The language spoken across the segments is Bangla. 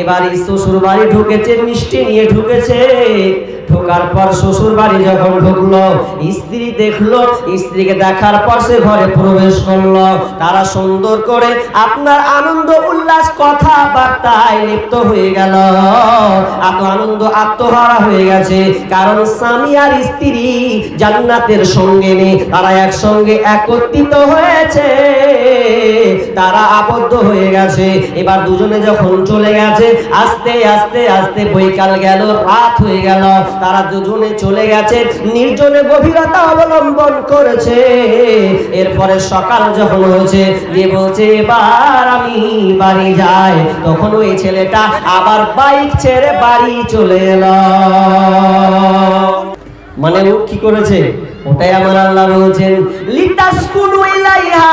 এবারই শ্বশুর বাড়ি ঢুকেছে, মিষ্টি নিয়ে ঢুকেছে। ঢোকার পর শ্বশুর বাড়ি যখন ঢুকলো, স্ত্রী দেখল, স্ত্রীকে দেখার পর সে ঘরে প্রবেশ করল। তারা সুন্দর করে আপনার আনন্দ উল্লাস কথাবার্তায় লিপ্ত হয়ে গেল। এত আনন্দ আত্মহারা হয়ে গেছে, কারণ স্বামী আর স্ত্রী জান্নাতের সঙ্গে নেই, তারা একসঙ্গে একত্রিত হয়েছে। তারা আবদ্ধ হয়ে গেছে। এবার দুজনে যখন চলে গেছে আস্তে আস্তে আস্তে বৈকাল গেল, রাত হয়ে গেল। তারা দুজনে চলে গেছে, নির্জনে গভীরতা অবলম্বন করেছে। এরপরে সকাল যখন হয়েছে দিয়ে বলছে, এবার আমি বাড়ি যাই। তখন ওই ছেলেটা আবার বাইক ছেড়ে বাড়ি চলে এলো। মানে ও কি করেছে? ওটাই আমার আল্লাহ বলছেন লিতাসকুনু ইলাইহা,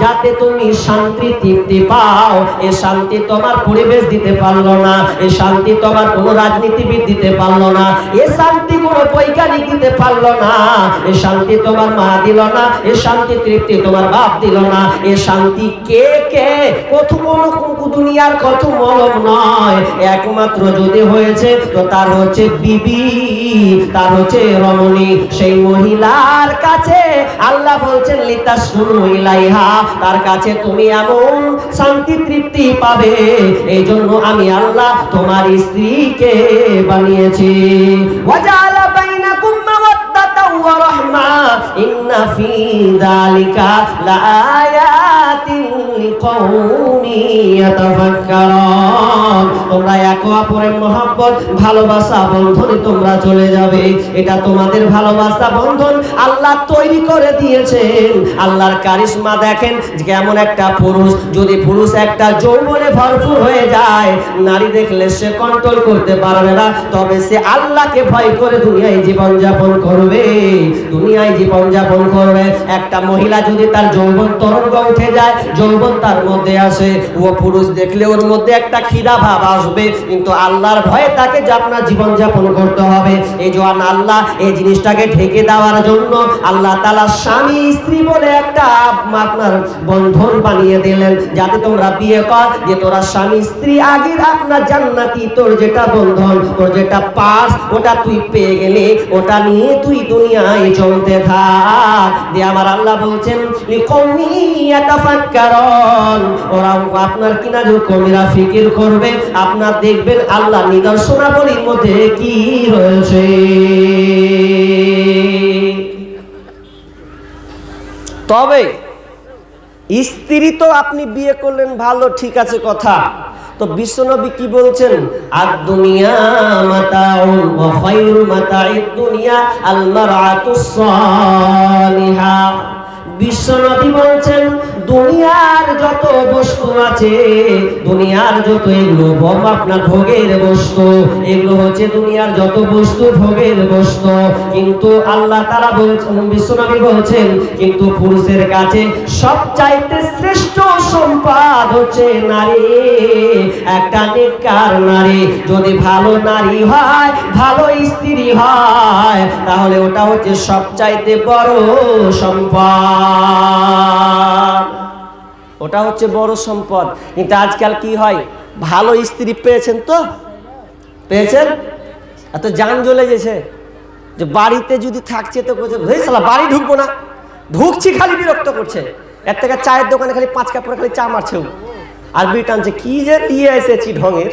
যাতে তুমি শান্তি তৃপ্তি পাও। এ শান্তি তোমার পরিবেশ দিতে পারল না, এ শান্তি তোমার কোনো রাজনীতিবিদ দিতে পারল না, এ শান্তি কোনো বৈজ্ঞানিক দিতে পারল না, এ শান্তি তোমার মা দিল না, এ শান্তি তৃপ্তি তোমার বাপ দিল না, এ শান্তি কে কে? কত কোনো দুনিয়ার কত মলম নয়। একমাত্র যদি হয়েছে, তো তার হচ্ছে বিবি। তার হচ্ছে রমণী। সেই মহিলার কাছে আল্লাহ বলছেন লিতা ইলাইহা তার কাছে তুমি এমন শান্তি, তৃপ্তি পাবে। এই জন্য আমি আল্লাহ তোমার স্ত্রীকে বানিয়েছি। ইন্না ফি যালিকা ইয়াতাফাক্কারুন তোমরা একে অপরের মহব্বত, ভালোবাসা, বন্ধনে তোমরা চলে যাবে। এটা তোমাদের ভালোবাসা, বন্ধন আল্লাহ তৈরি করে দিয়েছেন। আল্লাহর কারিশমা দেখেন কেমন একটা পুরুষ। যদি পুরুষ একটা যৌবনে ভরপুর হয়ে যায়, নারী দেখলে সে কন্ট্রোল করতে পারবে না। তবে সে আল্লাহকে ভয় করে দুনিয়ায় জীবন যাপন করবে। দুনিয়ায় জীবন যাপন করবে। একটা মহিলা যদি তার যৌবন তরঙ্গ উঠে যায় যৌবন তার মধ্যে আসে ও পুরুষ দেখলে ওর মধ্যে একটা খিদা ভাব আসবে। কিন্তু আল্লাহর ভয়ে তাকে যে আপনার জীবন যাপন করতে হবে। এই জন্য আল্লাহ এই জিনিসটাকে ঢেকে দেওয়ার জন্য আল্লাহ তালা স্বামী, স্ত্রী বলে একটা আপনার বন্ধন বানিয়ে দিলেন। যাতে তোমরা বিয়ে কর, যে তোরা স্বামী, স্ত্রী, আগের আপনার জান্নাতি, তোর যেটা বন্ধন, তোর যেটা পাস, ওটা তুই পেয়ে গেলে, ওটা নিয়ে তুই দুনিয়ায় চলতে থাক। দিয়ে আমার আল্লাহ বলছেন ইয়াতাফাক্কারুন ওরা আপনার কিনা কমিরা ফিকির করবে। আপনার দেখবেন আল্লাহ নিদর্শনাবলীর মধ্যে কি রয়েছে। তবে স্ত্রী তো আপনি বিয়ে করলেন, ভালো, ঠিক আছে কথা। তো বিশ্বনবী কি বলছেন? আর দুনিয়া মাতাউন ওয়া দুনিয়া আল মারআতুস বিশ্বনবী বলছেন, দুনিয়ার যত বস্তু আছে, দুনিয়ার যত এগুলো, বম আপনার ভোগের বস্তু। এগুলো হচ্ছে দুনিয়ার যত বস্তু, ভোগের বস্তু। কিন্তু আল্লাহ তারা বলছেন বিশ্বনাথী বলছেন, কিন্তু পুরুষের কাছে সব চাইতে শ্রেষ্ঠ সম্পদ হচ্ছে নারী। একটা নেককার নারী যদি ভালো নারী হয়, ভালো স্ত্রী হয়, তাহলে ওটা হচ্ছে সবচাইতে বড় সম্পদ। ওটা হচ্ছে বড় সম্পদ। কিন্তু আজকাল কি হয়? ভালো স্ত্রী পেয়েছেন তো? পেয়েছেন? এত জান জ্বলে গেছে। যে বাড়িতে যদি থাকছে তো বলছে, "হেই শালা, বাড়ি ঢুকবো না। ঢুকছি, খালি বিরক্ত করছে। এর থেকে চায়ের দোকানে খালি পাঁচ কাপ খালি চা মারছে আর বিয়ে টানছে, কি যে দিয়ে এসেছি ঢঙের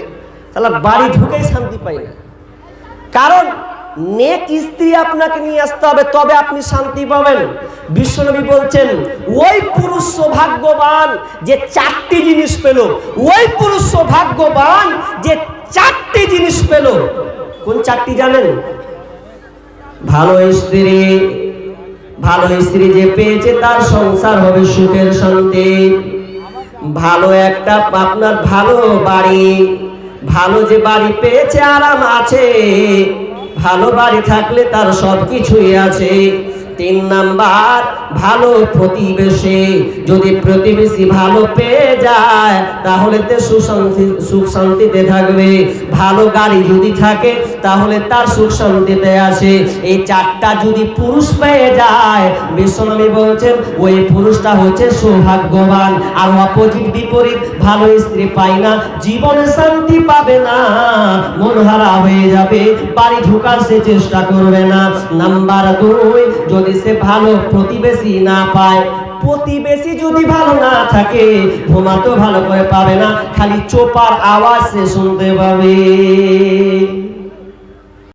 তাহলে বাড়ি ঢুকেই শান্তি পাই না। কারণ নেক স্ত্রী আপনাকে নিয়ে আসতে হবে, তবে আপনি শান্তি পাবেন। বিশ্বনবী বলছেন, ওই পুরুষ সৌভাগ্যবান যে চারটি জিনিস পেল। ওই পুরুষ সৌভাগ্যবান যে চারটি জিনিস পেল। কোন চারটি জানেন? ভালো স্ত্রী ভালো স্ত্রী যে পেয়েছে তার সংসার হবে সুখের শান্তি। ভালো একটা আপনার ভালো বাড়ি, ভালো যে বাড়ি পেয়েছে, আরাম আছে। ভালো বাড়ি থাকলে তার সব কিছুই আছে। তিন নাম্বার, ভালো প্রতিবেশী। যদি প্রতিবেশী ভালো পেয়ে যায়, তাহলে তে সুশান্তি সুখ শান্তিতে থাকবে। ভালো গাড়ি যদি থাকে, তাহলে তার সুখ শান্তিতে আছে। এই চারটা যদি পুরুষ পেয়ে যায়, বিশ্বনবী বলছেন, ওই পুরুষটা হচ্ছে সৌভাগ্যবান। আর অপোজিট বিপরীত, ভালো স্ত্রী পায় না, জীবনে শান্তি পাবে না, মন হারা হয়ে যাবে, বাড়ি ঢুকার সে চেষ্টা করবে না। নাম্বার দুই, যদি সে ভালো, প্রতিবেশী না পায়। প্রতিবেশী যদি ভালো না থাকে, ঘুমা তো ভালো করে পাবে না, খালি চোপার আওয়াজ সে শুনতে পাবে।